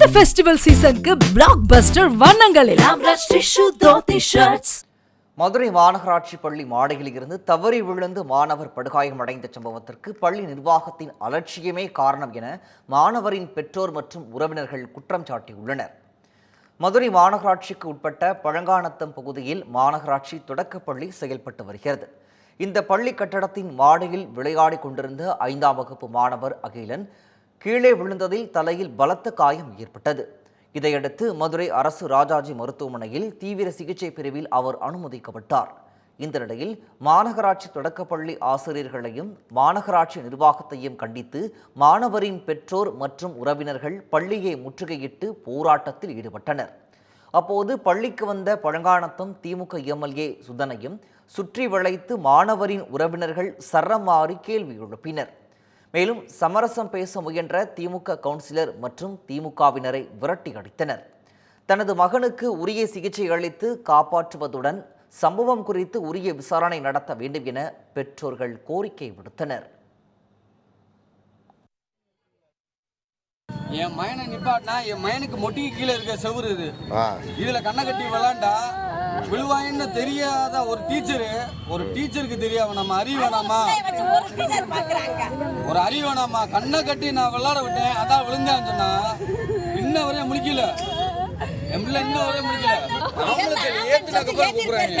இந்த ஃபெஸ்டிவல் சீசனுக்கு பிளாக் பஸ்டர் வண்ணங்களில் மதுரை மாநகராட்சி பள்ளி மாடியில் இருந்து தவறி விழுந்து மாணவர் படுகாயமடைந்த சம்பவத்திற்கு பள்ளி நிர்வாகத்தின் அலட்சியமே காரணம் என மாணவரின் பெற்றோர் மற்றும் உறவினர்கள் குற்றம் சாட்டியுள்ளனர். மதுரை மாநகராட்சிக்கு உட்பட்ட பழங்கானத்தம் பகுதியில் மாநகராட்சி தொடக்கப்பள்ளி செயல்பட்டு வருகிறது. இந்த பள்ளி கட்டடத்தின் மாடியில் விளையாடிக் கொண்டிருந்த ஐந்தாம் வகுப்பு மாணவர் அகிலன் கீழே விழுந்ததில் தலையில் பலத்த காயம் ஏற்பட்டது. இதையடுத்து மதுரை அரசு ராஜாஜி மருத்துவமனையில் தீவிர சிகிச்சை பிரிவில் அவர் அனுமதிக்கப்பட்டார். இந்த நிலையில் மாநகராட்சி தொடக்கப்பள்ளி ஆசிரியர்களையும் மாநகராட்சி நிர்வாகத்தையும் கண்டித்து மாணவரின் பெற்றோர் மற்றும் உறவினர்கள் பள்ளியை முற்றுகையிட்டு போராட்டத்தில் ஈடுபட்டனர். அப்போது பள்ளிக்கு வந்த பழங்கானத்தம் திமுக எம்எல்ஏ சுதனையும் சுற்றி வளைத்து மாணவரின் உறவினர்கள் சரமாறி கேள்வி எழுப்பினர். மேலும் சமரசம் பேச முயன்ற திமுக கவுன்சிலர் மற்றும் திமுகவினரை விரட்டி அடித்தனர். தனது மகனுக்கு உரிய சிகிச்சை அளித்து காப்பாற்றுவதுடன் சம்பவம் குறித்து உரிய விசாரணை நடத்த வேண்டும் என பெற்றோர்கள் கோரிக்கை விடுத்தனர். என் மயனை நிப்பாட்டினா என் மயனுக்கு மொட்டிக்கு கீழே இருக்க செவுரு இது. இதுல கண்ணை கட்டி விளாண்டா விழுவாயின்னு தெரியாத ஒரு டீச்சரு ஒரு டீச்சருக்கு தெரியாம நம்ம அறிவு வேணாமா? ஒரு அறிவு வேணாமா? கண்ணை கட்டி நான் விளையாட விட்டேன் அதான் விழுந்தான்னு சொன்னா இன்ன வரையும் முடிக்கல என் பிள்ளை இன்ன வரையும் முடிக்கல ஆம்பளை ஏத்துனாக்க அப்புறம் கூப்பிடுறாங்க.